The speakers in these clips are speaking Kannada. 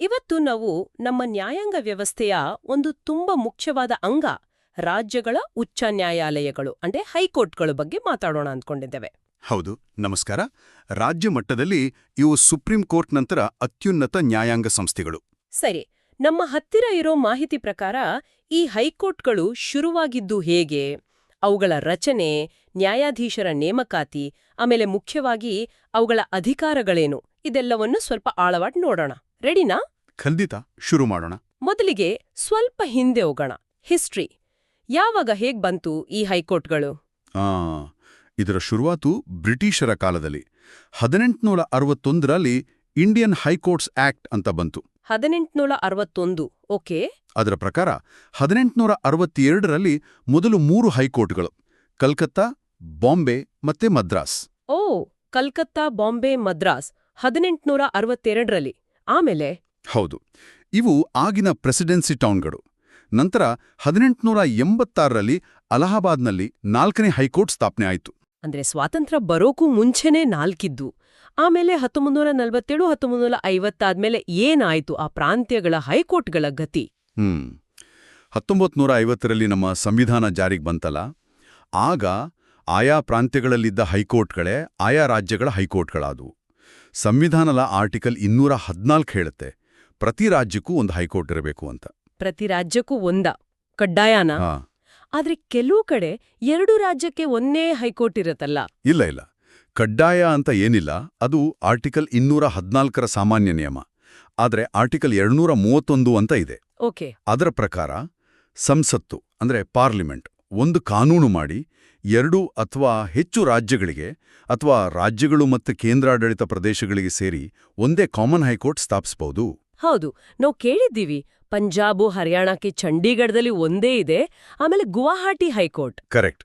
ಇವತ್ತು ನಾವು ನಮ್ಮ ನ್ಯಾಯಾಂಗ ವ್ಯವಸ್ಥೆಯ ಒಂದು ತುಂಬಾ ಮುಖ್ಯವಾದ ಅಂಗ ರಾಜ್ಯಗಳ ಉಚ್ಚ ನ್ಯಾಯಾಲಯಗಳು ಅಂದ್ರೆ ಹೈಕೋರ್ಟ್ಗಳ ಬಗ್ಗೆ ಮಾತಾಡೋಣ ಅಂದ್ಕೊಂಡಿದ್ದೇವೆ. ಹೌದು ನಮಸ್ಕಾರ. ರಾಜ್ಯ ಮಟ್ಟದಲ್ಲಿ ಇವು ಸುಪ್ರೀಂ ಕೋರ್ಟ್ ನಂತರ ಅತ್ಯುನ್ನತ ನ್ಯಾಯಾಂಗ ಸಂಸ್ಥೆಗಳು. ಸರಿ ನಮ್ಮ ಹತ್ತಿರ ಇರೋ ಮಾಹಿತಿ ಪ್ರಕಾರ ಈ ಹೈಕೋರ್ಟ್ಗಳು ಶುರುವಾಗಿದ್ದು ಹೇಗೆ ಅವುಗಳ ರಚನೆ ನ್ಯಾಯಾಧೀಶರ ನೇಮಕಾತಿ ಆಮೇಲೆ ಮುಖ್ಯವಾಗಿ ಅವುಗಳ ಅಧಿಕಾರಗಳೇನು ಇದೆಲ್ಲವನ್ನು ಸ್ವಲ್ಪ ಆಳವಾಗಿ ನೋಡೋಣ. ರೆಡಿನಾ? ಖಂಡಿತ ಶುರು ಮಾಡೋಣ. ಮೊದಲಿಗೆ ಸ್ವಲ್ಪ ಹಿಂದೆ ಹೋಗೋಣ. ಹಿಸ್ಟ್ರಿ. ಯಾವಾಗ ಹೇಗ್ ಬಂತು ಈ ಹೈಕೋರ್ಟ್ಗಳು? ಆ ಇದರ ಶುರುವಾತು ಬ್ರಿಟಿಷರ ಕಾಲದಲ್ಲಿ. ಹದಿನೆಂಟುನೂರ ಅರವತ್ತೊಂದರಲ್ಲಿ ಇಂಡಿಯನ್ ಹೈಕೋರ್ಟ್ಸ್ ಆಕ್ಟ್ ಅಂತ ಬಂತು. ಹದಿನೆಂಟುನೂರ ಅರವತ್ತೊಂದು ಓಕೆ. ಅದರ ಪ್ರಕಾರ ಹದಿನೆಂಟುನೂರ ಅರವತ್ತೆರಡರಲ್ಲಿ ಮೊದಲು ಮೂರು ಹೈಕೋರ್ಟ್ಗಳು. ಕಲ್ಕತ್ತಾ ಬಾಂಬೆ ಮತ್ತೆ ಮದ್ರಾಸ್. ಓ ಕಲ್ಕತ್ತಾ ಬಾಂಬೆ ಮದ್ರಾಸ್. ಹದಿನೆಂಟುನೂರ ಅರವತ್ತೆರಡರಲ್ಲಿ ಆಮೇಲೆ? ಹೌದು. ಇವು ಆಗಿನ ಪ್ರೆಸಿಡೆನ್ಸಿ ಟೌನ್ಗಳು. ನಂತರ ಹದಿನೆಂಟುನೂರ ಎಂಬತ್ತಾರರಲ್ಲಿ ಅಲಹಾಬಾದ್ನಲ್ಲಿ ನಾಲ್ಕನೇ ಹೈಕೋರ್ಟ್ ಸ್ಥಾಪನೆ ಆಯಿತು. ಅಂದ್ರೆ ಸ್ವಾತಂತ್ರ್ಯ ಬರೋಕ್ಕೂ ಮುಂಚೆನೇ ನಾಲ್ಕಿದ್ದು. ಆಮೇಲೆ ಹತ್ತೊಂಬತ್ತು ನಲವತ್ತೇಳು ಹತ್ತೊಂಬತ್ತು ಐವತ್ತಾದ್ಮೇಲೆ ಏನಾಯ್ತು ಆ ಪ್ರಾಂತ್ಯಗಳ ಹೈಕೋರ್ಟ್ಗಳ ಗತಿ? ಹ್ಮ್. ಹತ್ತೊಂಬತ್ತು ನೂರ ಐವತ್ತರಲ್ಲಿ ನಮ್ಮ ಸಂವಿಧಾನ ಜಾರಿಗೆ ಬಂತಲ್ಲ? ಆಗ ಆಯಾ ಪ್ರಾಂತ್ಯಗಳಲ್ಲಿದ್ದ ಹೈಕೋರ್ಟ್ಗಳೇ ಆಯಾ ರಾಜ್ಯಗಳ ಹೈಕೋರ್ಟ್ಗಳಾದವು. ಸಂವಿಧಾನದ ಆರ್ಟಿಕಲ್ ಇನ್ನೂರ ಹದಿನಾಲ್ಕು ಹೇಳುತ್ತೆ ಪ್ರತಿ ರಾಜ್ಯಕ್ಕೂ ಒಂದು ಹೈಕೋರ್ಟ್ ಇರಬೇಕು ಅಂತ. ಪ್ರತಿ ರಾಜ್ಯಕ್ಕೂ ಒಂದ ಕಡ್ಡಾಯನ? ಆದ್ರೆ ಕೆಲವು ಕಡೆ ಎರಡು ರಾಜ್ಯಕ್ಕೆ ಒಂದೇ ಹೈಕೋರ್ಟ್ ಇರತ್ತಲ್ಲ? ಇಲ್ಲ ಇಲ್ಲ. ಕಡ್ಡಾಯ ಅಂತ ಏನಿಲ್ಲ ಅದು ಆರ್ಟಿಕಲ್ ಇನ್ನೂರ ಹದಿನಾಲ್ಕರ ಸಾಮಾನ್ಯ ನಿಯಮ. ಆದರೆ ಆರ್ಟಿಕಲ್ ಎರಡ್ನೂರ ಮೂವತ್ತೊಂದು ಅಂತ ಇದೆ. ಓಕೆ. ಅದರ ಪ್ರಕಾರ ಸಂಸತ್ತು ಅಂದ್ರೆ ಪಾರ್ಲಿಮೆಂಟ್ ಒಂದು ಕಾನೂನು ಮಾಡಿ ಎರಡು ಅಥವಾ ಹೆಚ್ಚು ರಾಜ್ಯಗಳಿಗೆ ಅಥವಾ ರಾಜ್ಯಗಳು ಮತ್ತು ಕೇಂದ್ರಾಡಳಿತ ಪ್ರದೇಶಗಳಿಗೆ ಸೇರಿ ಒಂದೇ ಕಾಮನ್ ಹೈಕೋರ್ಟ್ ಸ್ಥಾಪಿಸಬಹುದು. ಹೌದು ನಾವು ಕೇಳಿದ್ದೀವಿ. ಪಂಜಾಬು ಹರಿಯಾಣಕ್ಕೆ ಚಂಡೀಗಢದಲ್ಲಿ ಒಂದೇ ಇದೆ ಆಮೇಲೆ Guwahati high court. Correct.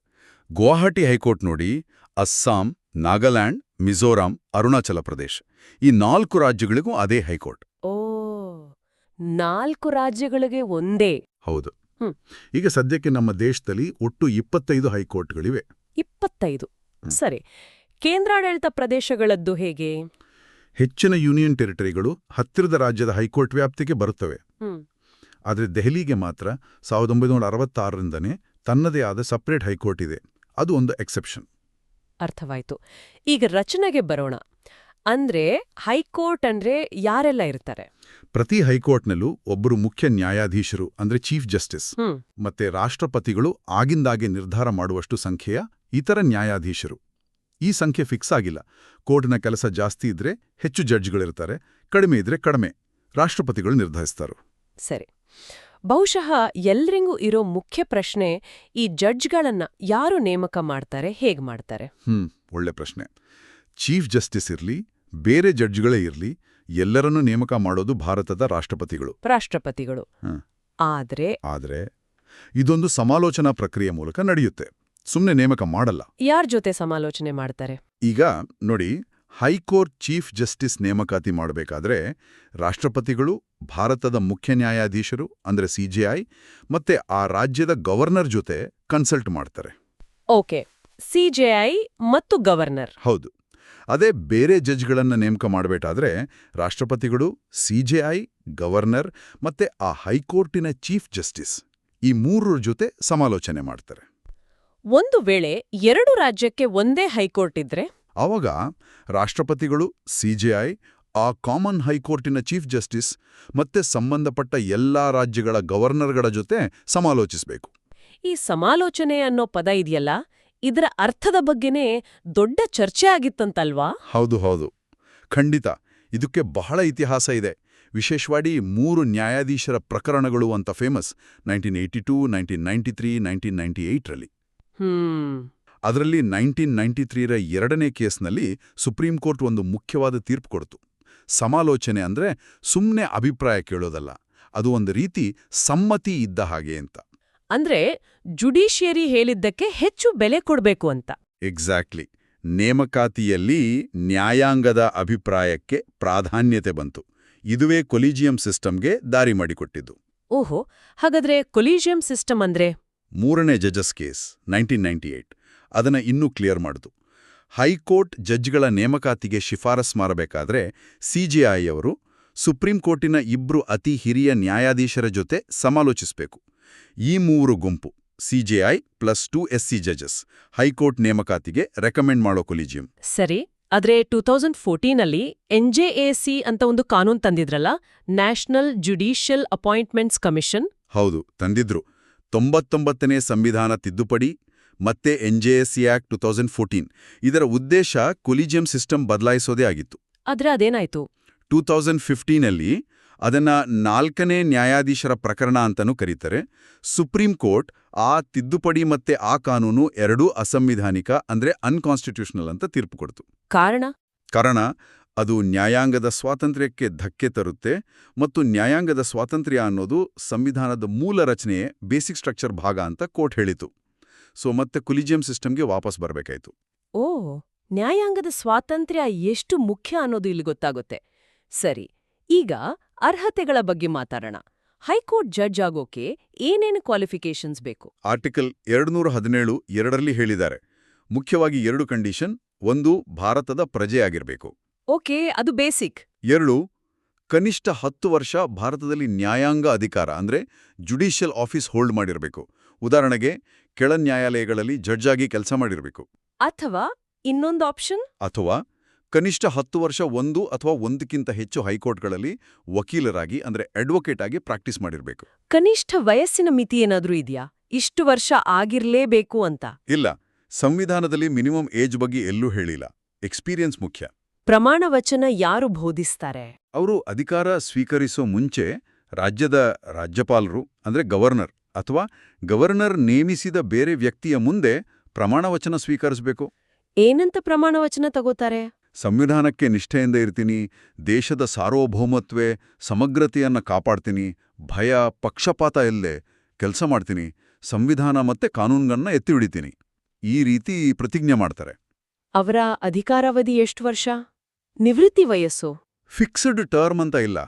Guwahati high court ನೋಡಿ ಅಸ್ಸಾಂ ನಾಗಾಲ್ಯಾಂಡ್ ಮಿಜೋರಾಂ ಅರುಣಾಚಲ ಪ್ರದೇಶ. ಈ ನಾಲ್ಕು ರಾಜ್ಯಗಳಿಗೂ ಅದೇ ಹೈಕೋರ್ಟ್. ಓ ನಾಲ್ಕು ರಾಜ್ಯಗಳಿಗೆ ಒಂದೇ. ಹೌದು. ಈಗ ಸದ್ಯಕ್ಕೆ ನಮ್ಮ ದೇಶದಲ್ಲಿ ಒಟ್ಟು ಇಪ್ಪತ್ತೈದು ಹೈಕೋರ್ಟ್ಗಳಿವೆ. ಇಪ್ಪತ್ತೈದು. ಸರಿ. ಕೇಂದ್ರಾಡಳಿತ ಪ್ರದೇಶಗಳದ್ದು ಹೇಗೆ? ಹೆಚ್ಚಿನ ಯೂನಿಯನ್ ಟೆರಿಟರಿಗಳು ಹತ್ತಿರದ ರಾಜ್ಯದ ಹೈಕೋರ್ಟ್ ವ್ಯಾಪ್ತಿಗೆ ಬರುತ್ತವೆ. ಆದರೆ ದೆಹಲಿಗೆ ಮಾತ್ರ ಸಾವಿರದ ಒಂಬೈನೂರ ಅರವತ್ತಾರರಿಂದನೇ ತನ್ನದೇ ಆದ ಸಪ್ರೇಟ್ ಹೈಕೋರ್ಟ್ ಇದೆ. ಅದು ಒಂದು ಎಕ್ಸೆಪ್ಷನ್. ಅರ್ಥವಾಯ್ತು. ಈಗ ರಚನೆಗೆ ಬರೋಣ. ಅಂದ್ರೆ ಹೈಕೋರ್ಟ್ ಅಂದ್ರೆ ಯಾರೆಲ್ಲ ಇರ್ತಾರೆ? ಪ್ರತಿ ಹೈಕೋರ್ಟ್ನಲ್ಲೂ ಒಬ್ಬರು ಮುಖ್ಯ ನ್ಯಾಯಾಧೀಶರು ಅಂದ್ರೆ ಚೀಫ್ ಜಸ್ಟಿಸ್ ಮತ್ತೆ ರಾಷ್ಟ್ರಪತಿಗಳು ಆಗಿಂದಾಗೆ ನಿರ್ಧಾರ ಮಾಡುವಷ್ಟು ಸಂಖ್ಯೆಯ ಇತರ ನ್ಯಾಯಾಧೀಶರು. ಈ ಸಂಖ್ಯೆ ಫಿಕ್ಸ್ ಆಗಿಲ್ಲ. ಕೋರ್ಟ್ನ ಕೆಲಸ ಜಾಸ್ತಿ ಇದ್ರೆ ಹೆಚ್ಚು ಜಡ್ಜ್ಗಳಿರ್ತಾರೆ ಕಡಿಮೆ ಇದ್ರೆ ಕಡಿಮೆ ರಾಷ್ಟ್ರಪತಿಗಳು ನಿರ್ಧರಿಸ್ತಾರೆ. ಸರಿ. ಬಹುಶಃ ಎಲ್ರಿಗೂ ಇರೋ ಮುಖ್ಯ ಪ್ರಶ್ನೆ ಈ ಜಡ್ಜ್ಗಳನ್ನ ಯಾರು ನೇಮಕ ಮಾಡ್ತಾರೆ ಹೇಗ್ ಮಾಡ್ತಾರೆ? ಹ್ಮ್ ಒಳ್ಳೆ ಪ್ರಶ್ನೆ. ಚೀಫ್ ಜಸ್ಟಿಸ್ ಇರ್ಲಿ ಬೇರೆ ಜಡ್ಜ್ಗಳೇ ಇರ್ಲಿ ಎಲ್ಲರನ್ನೂ ನೇಮಕ ಮಾಡೋದು ಭಾರತದ ರಾಷ್ಟ್ರಪತಿಗಳು. ರಾಷ್ಟ್ರಪತಿಗಳು. ಆದ್ರೆ ಆದ್ರೆ ಇದೊಂದು ಸಮಾಲೋಚನಾ ಪ್ರಕ್ರಿಯೆ ಮೂಲಕ ನಡೆಯುತ್ತೆ. ಸುಮ್ಮನೆ ನೇಮಕ ಮಾಡಲ್ಲ. ಯಾರ್ ಜೊತೆ ಸಮಾಲೋಚನೆ ಮಾಡ್ತಾರೆ? ಈಗ ನೋಡಿ ಹೈಕೋರ್ಟ್ ಚೀಫ್ ಜಸ್ಟಿಸ್ ನೇಮಕಾತಿ ಮಾಡಬೇಕಾದ್ರೆ ರಾಷ್ಟ್ರಪತಿಗಳು ಭಾರತದ ಮುಖ್ಯ ನ್ಯಾಯಾಧೀಶರು ಅಂದ್ರೆ ಸಿಜೆಐ ಮತ್ತೆ ಆ ರಾಜ್ಯದ ಗವರ್ನರ್ ಜೊತೆ ಕನ್ಸಲ್ಟ್ ಮಾಡ್ತಾರೆ. ಓಕೆ. ಸಿಜೆಐ ಮತ್ತು ಗವರ್ನರ್. ಹೌದು. ಅದೇ ಬೇರೆ ಜಡ್ಜ್ಗಳನ್ನು ನೇಮಕ ಮಾಡಬೇಕಾದ್ರೆ ರಾಷ್ಟ್ರಪತಿಗಳು ಸಿ ಜೆ ಐ ಗವರ್ನರ್ ಮತ್ತೆ ಆ ಹೈಕೋರ್ಟಿನ ಚೀಫ್ ಜಸ್ಟಿಸ್ ಈ ಮೂರರ ಜೊತೆ ಸಮಾಲೋಚನೆ ಮಾಡ್ತಾರೆ. ಒಂದು ವೇಳೆ ಎರಡು ರಾಜ್ಯಕ್ಕೆ ಒಂದೇ ಹೈಕೋರ್ಟ್ ಇದ್ರೆ? ಆವಾಗ ರಾಷ್ಟ್ರಪತಿಗಳು ಸಿ ಜೆ ಐ ಆ ಕಾಮನ್ ಹೈಕೋರ್ಟಿನ ಚೀಫ್ ಜಸ್ಟಿಸ್ ಮತ್ತೆ ಸಂಬಂಧಪಟ್ಟ ಎಲ್ಲಾ ರಾಜ್ಯಗಳ ಗವರ್ನರ್ಗಳ ಜೊತೆ ಸಮಾಲೋಚಿಸಬೇಕು. ಈ ಸಮಾಲೋಚನೆ ಅನ್ನೋ ಪದ ಇದೆಯಲ್ಲ? ಇದರ ಅರ್ಥದ ಬಗ್ಗೆನೇ ದೊಡ್ಡ ಚರ್ಚೆ ಆಗಿತ್ತಂತಲ್ವಾ? ಹೌದು ಹೌದು. ಖಂಡಿತ. ಇದಕ್ಕೆ ಬಹಳ ಇತಿಹಾಸ ಇದೆ. ವಿಶೇಷವಾಗಿ ಮೂರು ನ್ಯಾಯಾಧೀಶರ ಪ್ರಕರಣಗಳು ಅಂತ famous nineteen eighty two nineteen ninety three nineteen ninety ಏಯ್ಟ್ರಲ್ಲಿ ಅದರಲ್ಲಿ ನೈನ್ಟೀನ್ ನೈಂಟಿ ತ್ರೀರ ಎರಡನೇ ಕೇಸ್ನಲ್ಲಿ ಸುಪ್ರೀಂ ಕೋರ್ಟ್ ಒಂದು ಮುಖ್ಯವಾದ ತೀರ್ಪು ಕೊಡ್ತು. ಸಮಾಲೋಚನೆ ಅಂದ್ರೆ ಸುಮ್ಮನೆ ಅಭಿಪ್ರಾಯ ಕೇಳೋದಲ್ಲ. ಅದು ಒಂದು ರೀತಿ ಸಮ್ಮತಿ ಇದ್ದ ಹಾಗೆ ಅಂತ. ಅಂದ್ರೆ ಜುಡಿಷಿಯರಿ ಹೇಳಿದ್ದಕ್ಕೆ ಹೆಚ್ಚು ಬೆಲೆ ಕೊಡಬೇಕು ಅಂತ. ಎಕ್ಸಾಕ್ಟ್ಲಿ ನೇಮಕಾತಿಯಲ್ಲಿ ನ್ಯಾಯಾಂಗದ ಅಭಿಪ್ರಾಯಕ್ಕೆ ಪ್ರಾಧಾನ್ಯತೆ ಬಂತು. ಇದುವೇ ಕೊಲಿಜಿಯಂ ಸಿಸ್ಟಮ್ಗೆ ದಾರಿ ಮಾಡಿಕೊಟ್ಟಿದ್ದು. ಓಹೋ ಹಾಗಾದ್ರೆ ಕೊಲೀಜಿಯಂ ಸಿಸ್ಟಮ್ ಅಂದ್ರೆ? ಮೂರನೇ ಜಜಸ್ ಕೇಸ್ ನೈನ್ಟೀನ್ ನೈಂಟಿ ಏಟ್. ಅದನ್ನ ಇನ್ನೂ ಕ್ಲಿಯರ್ ಮಾಡಿತು ಹೈಕೋರ್ಟ್ ಜಡ್ಜ್ಗಳ ನೇಮಕಾತಿಗೆ ಶಿಫಾರಸ್ ಮಾಡಬೇಕಾದ್ರೆ ಸಿಜೆಐ ಅವರು ಸುಪ್ರೀಂ ಕೋರ್ಟಿನ ಇಬ್ರು ಅತಿ ಹಿರಿಯ ನ್ಯಾಯಾಧೀಶರ ಜೊತೆ ಸಮಾಲೋಚಿಸಬೇಕು. ಈ ಮೂರು ಗುಂಪು ಸಿಜೆಐ ಪ್ಲಸ್ ಟು ಎಸ್ಸಿ ಜಜಸ್ ಹೈಕೋರ್ಟ್ ನೇಮಕಾತಿಗೆ ರೆಕಮೆಂಡ್ ಮಾಡೋ ಕೊಲಿಜಿಯಂ. ಸರಿ ಆದ್ರೆ ಟೂ ತೌಸಂಡ್ ಫೋರ್ಟೀನಲ್ಲಿ ಎನ್ಜೆಎಸಿ ಅಂತ ಒಂದು ಕಾನೂನು ತಂದಿದ್ರಲ್ಲ ನ್ಯಾಷನಲ್ ಜುಡಿಷಿಯಲ್ ಅಪಾಯಿಂಟ್ಮೆಂಟ್ಸ್ ಕಮಿಷನ್? ಹೌದು ತಂದಿದ್ರು. ತೊಂಬತ್ತೊಂಬತ್ತನೇ ಸಂವಿಧಾನ ತಿದ್ದುಪಡಿ ಮತ್ತೆ NJAC act two thousand fourteen. ಇದರ ಉದ್ದೇಶ ಕೊಲಿಜಿಯಂ ಸಿಸ್ಟಮ್ ಬದಲಾಯಿಸೋದೇ ಆಗಿತ್ತು. ಆದ್ರೆ ಅದೇನಾಯ್ತು? ಟೂ ತೌಸಂಡ್ ಫಿಫ್ಟೀನಲ್ಲಿ ಅದನ್ನ ನಾಲ್ಕನೇ ನ್ಯಾಯಾಧೀಶರ ಪ್ರಕರಣ ಅಂತಲೂ ಕರೀತಾರೆ. ಸುಪ್ರೀಂ ಕೋರ್ಟ್ ಆ ತಿದ್ದುಪಡಿ ಮತ್ತೆ ಆ ಕಾನೂನು ಎರಡೂ ಅಸಂವಿಧಾನಿಕ ಅಂದ್ರೆ ಅನ್ಕಾನ್ಸ್ಟಿಟ್ಯೂಷನಲ್ ಅಂತ ತೀರ್ಪು ಕೊಡ್ತು. ಕಾರಣ? ಕಾರಣ ಅದು ನ್ಯಾಯಾಂಗದ ಸ್ವಾತಂತ್ರ್ಯಕ್ಕೆ ಧಕ್ಕೆ ತರುತ್ತೆ ಮತ್ತು ನ್ಯಾಯಾಂಗದ ಸ್ವಾತಂತ್ರ್ಯ ಅನ್ನೋದು ಸಂವಿಧಾನದ ಮೂಲ ರಚನೆಯೇ ಬೇಸಿಕ್ ಸ್ಟ್ರಕ್ಚರ್ ಭಾಗ ಅಂತ ಕೋರ್ಟ್ ಹೇಳಿತು. ಸೊ ಮತ್ತೆ ಕುಲಿಜಿಯಂ ಸಿಸ್ಟಮ್ಗೆ ವಾಪಸ್ ಬರಬೇಕಾಯ್ತು. ಓ ನ್ಯಾಯಾಂಗದ ಸ್ವಾತಂತ್ರ್ಯ ಎಷ್ಟು ಮುಖ್ಯ ಅನ್ನೋದು ಇಲ್ಲಿ ಗೊತ್ತಾಗುತ್ತೆ. ಸರಿ ಈಗ ಅರ್ಹತೆಗಳ ಬಗ್ಗೆ ಮಾತಾಡೋಣ. ಹೈಕೋರ್ಟ್ ಜಡ್ಜ್ ಆಗೋಕೆ ಏನೇನು ಕ್ವಾಲಿಫಿಕೇಷನ್ಸ್ ಬೇಕು? ಆರ್ಟಿಕಲ್ ಎರಡುನೂರ ಹದಿನೇಳು ಎರಡರಲ್ಲಿ ಹೇಳಿದ್ದಾರೆ. ಮುಖ್ಯವಾಗಿ ಎರಡು ಕಂಡೀಷನ್ ಒಂದು ಭಾರತದ ಪ್ರಜೆಯಾಗಿರಬೇಕು ಓಕೆ ಅದು ಬೇಸಿಕ್. ಎರಡು ಕನಿಷ್ಠ ಹತ್ತು ವರ್ಷ ಭಾರತದಲ್ಲಿ ನ್ಯಾಯಾಂಗ ಅಧಿಕಾರ ಅಂದ್ರೆ ಜುಡಿಷಿಯಲ್ ಆಫೀಸ್ ಹೋಲ್ಡ್ ಮಾಡಿರಬೇಕು. ಉದಾಹರಣೆಗೆ ಕೆಳ ನ್ಯಾಯಾಲಯಗಳಲ್ಲಿ ಜಡ್ಜ್ ಆಗಿ ಕೆಲಸ ಮಾಡಿರಬೇಕು. ಅಥವಾ ಇನ್ನೊಂದು ಆಪ್ಷನ್? ಅಥವಾ ಕನಿಷ್ಠ ಹತ್ತು ವರ್ಷ ಒಂದು ಅಥವಾ ಒಂದಕ್ಕಿಂತ ಹೆಚ್ಚು ಹೈಕೋರ್ಟ್ಗಳಲ್ಲಿ ವಕೀಲರಾಗಿ ಅಂದ್ರೆ ಅಡ್ವೊಕೇಟ್ ಆಗಿ ಪ್ರಾಕ್ಟೀಸ್ ಮಾಡಿರಬೇಕು. ಕನಿಷ್ಠ ವಯಸ್ಸಿನ ಮಿತಿ ಏನಾದ್ರೂ ಇದೆಯಾ? ಇಷ್ಟು ವರ್ಷ ಆಗಿರ್ಲೇಬೇಕು ಅಂತ. ಇಲ್ಲ. ಸಂವಿಧಾನದಲ್ಲಿ ಮಿನಿಮಮ್ ಏಜ್ ಬಗ್ಗೆ ಎಲ್ಲೂ ಹೇಳಿಲ್ಲ. ಎಕ್ಸ್ಪೀರಿಯನ್ಸ್ ಮುಖ್ಯ. ಪ್ರಮಾಣ ವಚನ ಯಾರು ಬೋಧಿಸ್ತಾರೆ? ಅವರು ಅಧಿಕಾರ ಸ್ವೀಕರಿಸೋ ಮುಂಚೆ ರಾಜ್ಯದ ರಾಜ್ಯಪಾಲರು ಅಂದ್ರೆ ಗವರ್ನರ್ ಅಥವಾ ಗವರ್ನರ್ ನೇಮಿಸಿದ ಬೇರೆ ವ್ಯಕ್ತಿಯ ಮುಂದೆ ಪ್ರಮಾಣವಚನ ಸ್ವೀಕರಿಸಬೇಕು. ಏನಂತ ಪ್ರಮಾಣ ವಚನ ತಗೋತಾರೆ? ಸಂವಿಧಾನಕ್ಕೆ ನಿಷ್ಠೆಯಿಂದ ಇರ್ತೀನಿ ದೇಶದ ಸಾರ್ವಭೌಮತ್ವೆ ಸಮಗ್ರತೆಯನ್ನು ಕಾಪಾಡ್ತೀನಿ ಭಯ ಪಕ್ಷಪಾತ ಇಲ್ಲದೆ ಕೆಲಸ ಮಾಡ್ತೀನಿ ಸಂವಿಧಾನ ಮತ್ತೆ ಕಾನೂನುಗಳನ್ನ ಎತ್ತಿ ಹಿಡಿತೀನಿ. ಈ ರೀತಿ ಪ್ರತಿಜ್ಞೆ ಮಾಡ್ತಾರೆ. ಅವರ ಅಧಿಕಾರಾವಧಿ ಎಷ್ಟು ವರ್ಷ? ನಿವೃತ್ತಿ ವಯಸ್ಸು? ಫಿಕ್ಸ್ಡ್ ಟರ್ಮ್ ಅಂತ ಇಲ್ಲ.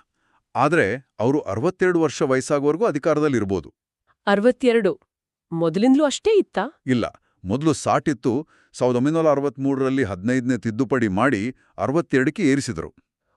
ಆದ್ರೆ ಅವರು ಅರವತ್ತೆರಡು ವರ್ಷ ವಯಸ್ಸಾಗುವವರೆಗೂ ಅಧಿಕಾರದಲ್ಲಿರ್ಬೋದು. ಅರವತ್ತೆರಡು. ಮೊದಲಿಂದಲೂ ಅಷ್ಟೇ ಇತ್ತಾ? ಇಲ್ಲ. ಮೊದಲು ಸಾಟಿತ್ತು ಸಾವಿರದ ಒಂಬೈನೂರ ಅರವತ್ಮೂರರಲ್ಲಿ ಹದಿನೈದನೇ ತಿದ್ದುಪಡಿ ಮಾಡಿ ಅರವತ್ತೆರಡಕ್ಕೆ ಏರಿಸಿದರು.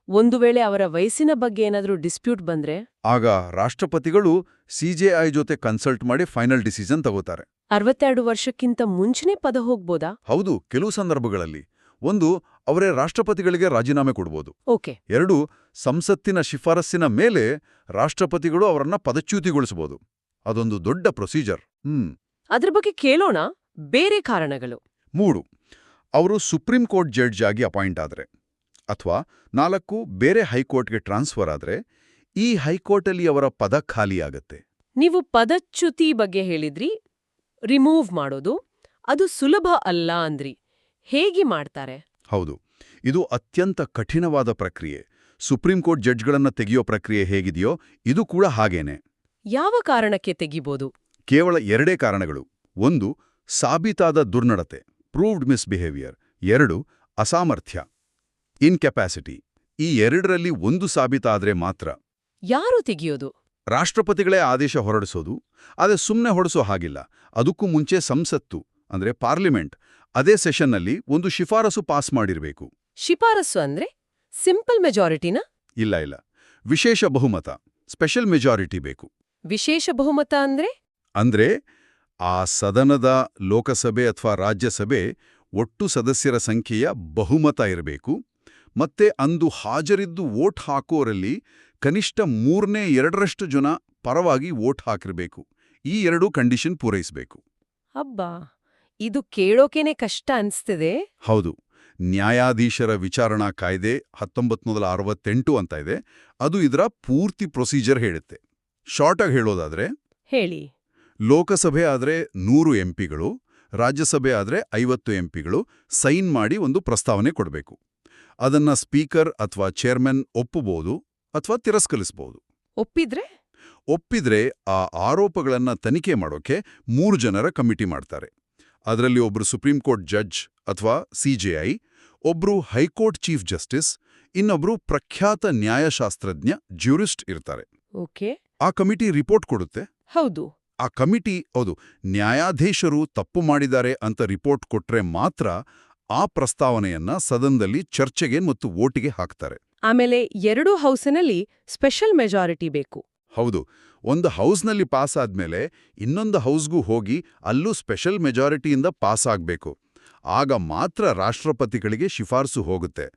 ಒಂದು ವೇಳೆ ಅವರ ವಯಸ್ಸಿನ ಬಗ್ಗೆ ಏನಾದರೂ ಡಿಸ್ಪ್ಯೂಟ್ ಬಂದ್ರೆ? ಆಗ ರಾಷ್ಟ್ರಪತಿಗಳು ಸಿಜೆಐ ಜೊತೆ ಕನ್ಸಲ್ಟ್ ಮಾಡಿ ಫೈನಲ್ ಡಿಸಿಷನ್ ತಗೋತಾರೆ. ಅರವತ್ತೆರಡು ವರ್ಷಕ್ಕಿಂತ ಮುಂಚೆನೇ ಪದ ಹೋಗ್ಬೋದಾ? ಹೌದು ಕೆಲವು ಸಂದರ್ಭಗಳಲ್ಲಿ. ಒಂದು ಅವರೇ ರಾಷ್ಟ್ರಪತಿಗಳಿಗೆ ರಾಜೀನಾಮೆ ಕೊಡ್ಬೋದು. ಓಕೆ. ಎರಡು ಸಂಸತ್ತಿನ ಶಿಫಾರಸ್ಸಿನ ಮೇಲೆ ರಾಷ್ಟ್ರಪತಿಗಳು ಅವರನ್ನ ಪದಚ್ಯುತಿಗೊಳಿಸಬಹುದು ಅದೊಂದು ದೊಡ್ಡ ಪ್ರೊಸೀಜರ್. ಹ್ಮ್. ಅದ್ರ ಬಗ್ಗೆ ಕೇಳೋಣ. ಬೇರೆ ಕಾರಣಗಳು. ಮೂರು ಅವರು ಸುಪ್ರೀಂ ಕೋರ್ಟ್ ಜಡ್ಜ್ ಆಗಿ ಅಪಾಯಿಂಟ್ ಆದ್ರೆ ಅಥವಾ ನಾಲ್ಕು ಬೇರೆ ಹೈಕೋರ್ಟ್ಗೆ ಟ್ರಾನ್ಸ್ಫರ್ ಆದ್ರೆ ಈ ಹೈಕೋರ್ಟಲ್ಲಿ ಅವರ ಪದ ಖಾಲಿಯಾಗತ್ತೆ ನೀವು ಪದಚ್ಯುತಿ ಬಗ್ಗೆ ಹೇಳಿದ್ರಿ ರಿಮೂವ್ ಮಾಡೋದು ಅದು ಸುಲಭ ಅಲ್ಲ ಅಂದ್ರಿ. ಹೇಗೆ ಮಾಡ್ತಾರೆ? ಹೌದು ಇದು ಅತ್ಯಂತ ಕಠಿಣವಾದ ಪ್ರಕ್ರಿಯೆ. ಸುಪ್ರೀಂ ಕೋರ್ಟ್ ಜಡ್ಜ್ಗಳನ್ನು ತೆಗೆಯೋ ಪ್ರಕ್ರಿಯೆ ಹೇಗಿದೆಯೋ ಇದು ಕೂಡ ಹಾಗೇನೆ. ಯಾವ ಕಾರಣಕ್ಕೆ ತೆಗಿಬೋದು? ಕೇವಲ ಎರಡೇ ಕಾರಣಗಳು. ಒಂದು ಸಾಬೀತಾದ ದುರ್ನಡತೆ ಪ್ರೂವ್ಡ್ ಮಿಸ್ಬಿಹೇವಿಯರ್ ಎರಡು ಅಸಾಮರ್ಥ್ಯ. ಇನ್ಕೆಪ್ಯಾಸಿಟಿ ಈ ಎರಡರಲ್ಲಿ ಒಂದು ಸಾಬೀತಾದ್ರೆ ಮಾತ್ರ. ಯಾರು ತೆಗೆಯೋದು? ರಾಷ್ಟ್ರಪತಿಗಳೇ ಆದೇಶ ಹೊರಡಿಸೋದು ಅದೇ ಸುಮ್ಮನೆ ಹೊರಡಿಸೋ ಹಾಗಿಲ್ಲ. ಅದಕ್ಕೂ ಮುಂಚೆ ಸಂಸತ್ತು ಅಂದ್ರೆ ಪಾರ್ಲಿಮೆಂಟ್ ಅದೇ ಸೆಷನ್ನಲ್ಲಿ ಒಂದು ಶಿಫಾರಸು ಪಾಸ್ ಮಾಡಿರಬೇಕು. ಶಿಫಾರಸು ಅಂದ್ರೆ ಸಿಂಪಲ್ ಮೆಜಾರಿಟಿನ ಇಲ್ಲ ಇಲ್ಲ. ವಿಶೇಷ ಬಹುಮತ ಸ್ಪೆಷಲ್ ಮೆಜಾರಿಟಿ ಬೇಕು. ವಿಶೇಷ ಬಹುಮತ ಅಂದ್ರೆ? ಅಂದ್ರೆ ಆ ಸದನದ ಲೋಕಸಭೆ ಅಥವಾ ರಾಜ್ಯಸಭೆ ಒಟ್ಟು ಸದಸ್ಯರ ಸಂಖ್ಯೆಯ ಬಹುಮತ ಇರಬೇಕು. ಮತ್ತೆ ಅಂದು ಹಾಜರಿದ್ದು ವೋಟ್ ಹಾಕೋರಲ್ಲಿ ಕನಿಷ್ಠ ಮೂರನೇ ಎರಡರಷ್ಟು ಜನ ಪರವಾಗಿ ವೋಟ್ ಹಾಕಿರಬೇಕು. ಈ ಎರಡೂ ಕಂಡೀಷನ್ ಪೂರೈಸಬೇಕು. ಅಬ್ಬಾ ಇದು ಕೇಳೋಕೇನೆ ಕಷ್ಟ ಅನ್ಸ್ತಿದೆ. ಹೌದು. ನ್ಯಾಯಾಧೀಶರ ವಿಚಾರಣಾ ಕಾಯ್ದೆ ಹತ್ತೊಂಬತ್ತು ನೂರ ಅರವತ್ತೆಂಟು ಅಂತ ಇದೆ. ಅದು ಇದರ ಪೂರ್ತಿ ಪ್ರೊಸೀಜರ್ ಹೇಳುತ್ತೆ. ಶಾರ್ಟಾಗಿ ಹೇಳೋದಾದ್ರೆ ಹೇಳಿ. ಲೋಕಸಭೆ ಆದ್ರೆ ನೂರು ಎಂಪಿಗಳು ರಾಜ್ಯಸಭೆ ಆದ್ರೆ ಐವತ್ತು ಎಂಪಿಗಳು ಸೈನ್ ಮಾಡಿ ಒಂದು ಪ್ರಸ್ತಾವನೆ ಕೊಡಬೇಕು. ಅದನ್ನ ಸ್ಪೀಕರ್ ಅಥವಾ ಚೇರ್ಮನ್ ಒಪ್ಪಬಹುದು ಅಥವಾ ತಿರಸ್ಕರಿಸಬಹುದು ಒಪ್ಪಿದ್ರೆ? ಒಪ್ಪಿದ್ರೆ ಆ ಆರೋಪಗಳನ್ನ ತನಿಖೆ ಮಾಡೋಕೆ ಮೂರು ಜನರ ಕಮಿಟಿ ಮಾಡ್ತಾರೆ. ಅದರಲ್ಲಿ ಒಬ್ಬರು ಸುಪ್ರೀಂ ಕೋರ್ಟ್ ಜಡ್ಜ್ ಅಥವಾ ಸಿಜೆಐ ಒಬ್ಬರು ಹೈಕೋರ್ಟ್ ಚೀಫ್ ಜಸ್ಟಿಸ್ ಇನ್ನೊಬ್ರು ಪ್ರಖ್ಯಾತ ನ್ಯಾಯಶಾಸ್ತ್ರಜ್ಞ ಜ್ಯೂರಿಸ್ಟ್ ಇರ್ತಾರೆ. ಆ ಕಮಿಟಿ ರಿಪೋರ್ಟ್ ಕೊಡುತ್ತೆ? ಹೌದು. ಆ ಕಮಿಟಿ ಹೌದು ನ್ಯಾಯಾಧೀಶರು ತಪ್ಪು ಮಾಡಿದ್ದಾರೆ ಅಂತ ರಿಪೋರ್ಟ್ ಕೊಟ್ರೆ ಮಾತ್ರ ಆ ಪ್ರಸ್ತಾವನೆಯನ್ನ ಸದನದಲ್ಲಿ ಚರ್ಚೆಗೆ ಮತ್ತು ವೋಟಿಗೆ ಹಾಕ್ತಾರೆ. ಆಮೇಲೆ ಎರಡೂ ಹೌಸಿನಲ್ಲಿ ಸ್ಪೆಷಲ್ ಮೆಜಾರಿಟಿ ಬೇಕು. ಹೌದು ಒಂದು ಹೌಸ್ನಲ್ಲಿ ಪಾಸ್ ಆದ್ಮೇಲೆ ಇನ್ನೊಂದು ಹೌಸ್ಗೂ ಹೋಗಿ ಅಲ್ಲೂ ಸ್ಪೆಷಲ್ ಮೆಜಾರಿಟಿಯಿಂದ ಪಾಸ್ ಆಗಬೇಕು. ಆಗ ಮಾತ್ರ ರಾಷ್ಟ್ರಪತಿಗಳಿಗೆ ಶಿಫಾರಸು ಹೋಗುತ್ತೆ.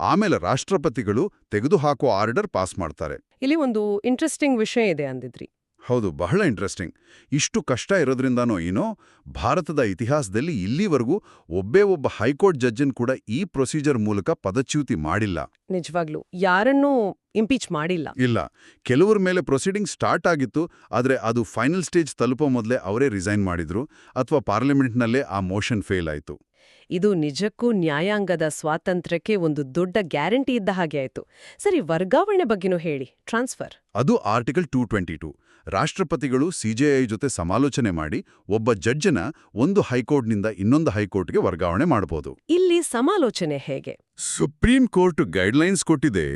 ಆಮೇಲೆ ರಾಷ್ಟ್ರಪತಿಗಳು ತೆಗೆದುಹಾಕುವ ಆರ್ಡರ್ ಪಾಸ್ ಮಾಡ್ತಾರೆ. ಇಲ್ಲಿ ಒಂದು ಇಂಟ್ರೆಸ್ಟಿಂಗ್ ವಿಷಯ ಇದೆ ಅಂದಿದ್ರಿ. ಹೌದು ಬಹಳ ಇಂಟ್ರೆಸ್ಟಿಂಗ್ ಇಷ್ಟು ಕಷ್ಟ ಇರೋದ್ರಿಂದನೋ ಏನೋ ಭಾರತದ ಇತಿಹಾಸದಲ್ಲಿ ಇಲ್ಲಿವರೆಗೂ ಒಬ್ಬೇ ಒಬ್ಬ ಹೈಕೋರ್ಟ್ ಜಡ್ಜನ್ ಕೂಡ ಈ ಪ್ರೊಸೀಜರ್ ಮೂಲಕ ಪದಚ್ಯುತಿ ಮಾಡಿಲ್ಲ. ನಿಜವಾಗ್ಲೂ. ಯಾರನ್ನೂ ಇಂಪೀಚ್ ಮಾಡಿಲ್ಲ. ಇಲ್ಲ. ಕೆಲವರ ಮೇಲೆ ಪ್ರೊಸೀಡಿಂಗ್ ಸ್ಟಾರ್ಟ್ ಆಗಿತ್ತು ಆದರೆ ಅದು ಫೈನಲ್ ಸ್ಟೇಜ್ ತಲುಪೋ ಮೊದಲೇ ಅವರೇ ರಿಸೈನ್ ಮಾಡಿದ್ರು ಅಥವಾ ಪಾರ್ಲಿಮೆಂಟ್ನಲ್ಲೇ ಆ ಮೋಷನ್ ಫೇಲ್ ಆಯಿತು. ಇದು ನಿಜಕ್ಕೂ ನ್ಯಾಯಾಂಗದ ಸ್ವಾತಂತ್ರ್ಯಕ್ಕೆ ಒಂದು ದೊಡ್ಡ ಗ್ಯಾರಂಟಿ ಇದ್ದ ಹಾಗೆ ಆಯ್ತು. ಸರಿ ವರ್ಗಾವಣೆ ಬಗ್ಗೆನೂ ಹೇಳಿ. ಟ್ರಾನ್ಸ್ಫರ್. ಅದು ಆರ್ಟಿಕಲ್ ಟೂ ಟ್ವೆಂಟಿ ಟೂ. ರಾಷ್ಟ್ರಪತಿಗಳು ಸಿಜೆಐ ಜೊತೆ ಸಮಾಲೋಚನೆ ಮಾಡಿ ಒಬ್ಬ ಜಡ್ಜನ ಒಂದು ಹೈಕೋರ್ಟ್ನಿಂದ ಇನ್ನೊಂದು ಹೈಕೋರ್ಟ್ಗೆ ವರ್ಗಾವಣೆ ಮಾಡಬಹುದು ಇಲ್ಲಿ ಸಮಾಲೋಚನೆ ಹೇಗೆ? ಸುಪ್ರೀಂ ಕೋರ್ಟ್ ಗೈಡ್ಲೈನ್ಸ್ ಕೊಟ್ಟಿದೆ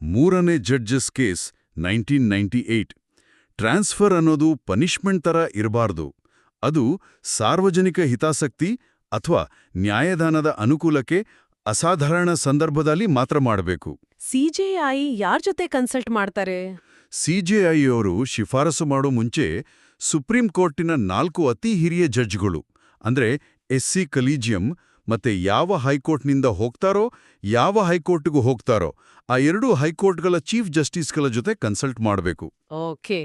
ಮೂರನೇ judges case nineteen ninety eight. Transfer ಅನ್ನೋದು ಪನಿಷ್ಮೆಂಟ್ ತರ ಇರಬಾರ್ದು. ಅದು ಸಾರ್ವಜನಿಕ ಹಿತಾಸಕ್ತಿ ಅಥವಾ ನ್ಯಾಯದಾನದ ಅನುಕೂಲಕ್ಕೆ ಅಸಾಧಾರಣ ಸಂದರ್ಭದಲ್ಲಿ ಮಾತ್ರ ಮಾಡಬೇಕು. ಸಿಜೆಐ ಯಾರ್ ಜೊತೆ ಕನ್ಸಲ್ಟ್ ಮಾಡ್ತಾರೆ? ಸಿಜೆಐಯವರು ಶಿಫಾರಸು ಮಾಡೋ ಮುಂಚೆ ಸುಪ್ರೀಂ ಕೋರ್ಟಿನ ನಾಲ್ಕು ಅತಿ ಹಿರಿಯ ಜಡ್ಜ್ಗಳು ಅಂದ್ರೆ ಎಸ್ಸಿ ಕಲೀಜಿಯಂ ಮತ್ತೆ ಯಾವ ಹೈಕೋರ್ಟ್ನಿಂದ ಹೋಗ್ತಾರೋ ಯಾವ ಹೈಕೋರ್ಟ್ಗೂ ಹೋಗ್ತಾರೋ ಆ ಎರಡೂ ಹೈಕೋರ್ಟ್ಗಳ ಚೀಫ್ ಜಸ್ಟಿಸ್ಗಳ ಜೊತೆ ಕನ್ಸಲ್ಟ್ ಮಾಡಬೇಕು. ಓಕೆ.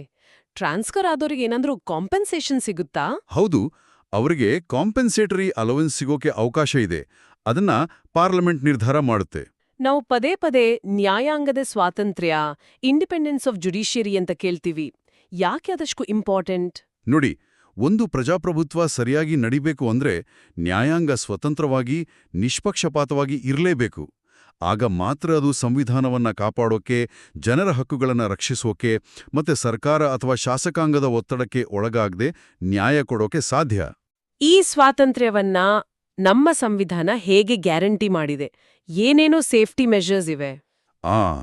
ಟ್ರಾನ್ಸ್ಫರ್ ಆದವರಿಗೆ ಏನಾದರೂ ಕಾಂಪೆನ್ಸೇಷನ್ ಸಿಗುತ್ತಾ? ಹೌದು. ಅವರಿಗೆ ಕಾಂಪೆನ್ಸೇಟರಿ ಅಲವೆನ್ಸ್ ಸಿಗೋಕೆ ಅವಕಾಶ ಇದೆ. ಅದನ್ನ ಪಾರ್ಲಿಮೆಂಟ್ ನಿರ್ಧಾರ ಮಾಡುತ್ತೆ. ನಾವು ಪದೇ ಪದೇ ನ್ಯಾಯಾಂಗದ ಸ್ವಾತಂತ್ರ್ಯ ಇಂಡಿಪೆಂಡೆನ್ಸ್ ಆಫ್ ಜುಡಿಷಿಯರಿ ಅಂತ ಕೇಳ್ತೀವಿ. ಯಾಕೆ ಅದಷ್ಟು ಇಂಪಾರ್ಟೆಂಟ್? ನೋಡಿ ಒಂದು ಪ್ರಜಾಪ್ರಭುತ್ವ ಸರಿಯಾಗಿ ನಡಿಬೇಕು ಅಂದ್ರೆ ನ್ಯಾಯಾಂಗ ಸ್ವತಂತ್ರವಾಗಿ ನಿಷ್ಪಕ್ಷಪಾತವಾಗಿ ಇರಲೇಬೇಕು. ಆಗ ಮಾತ್ರ ಅದು ಸಂವಿಧಾನವನ್ನ ಕಾಪಾಡೋಕೆ ಜನರ ಹಕ್ಕುಗಳನ್ನ ರಕ್ಷಿಸೋಕೆ ಮತ್ತೆ ಸರ್ಕಾರ ಅಥವಾ ಶಾಸಕಾಂಗದ ಒತ್ತಡಕ್ಕೆ ಒಳಗಾಗದೆ ನ್ಯಾಯ ಕೊಡೋಕೆ ಸಾಧ್ಯ. ಈ ಸ್ವಾತಂತ್ರ್ಯವನ್ನ ನಮ್ಮ ಸಂವಿಧಾನ ಹೇಗೆ ಗ್ಯಾರಂಟಿ ಮಾಡಿದೆ? ಏನೇನೋ ಸೇಫ್ಟಿ ಮೆಷರ್ಸ್ ಇವೆ. ಆ,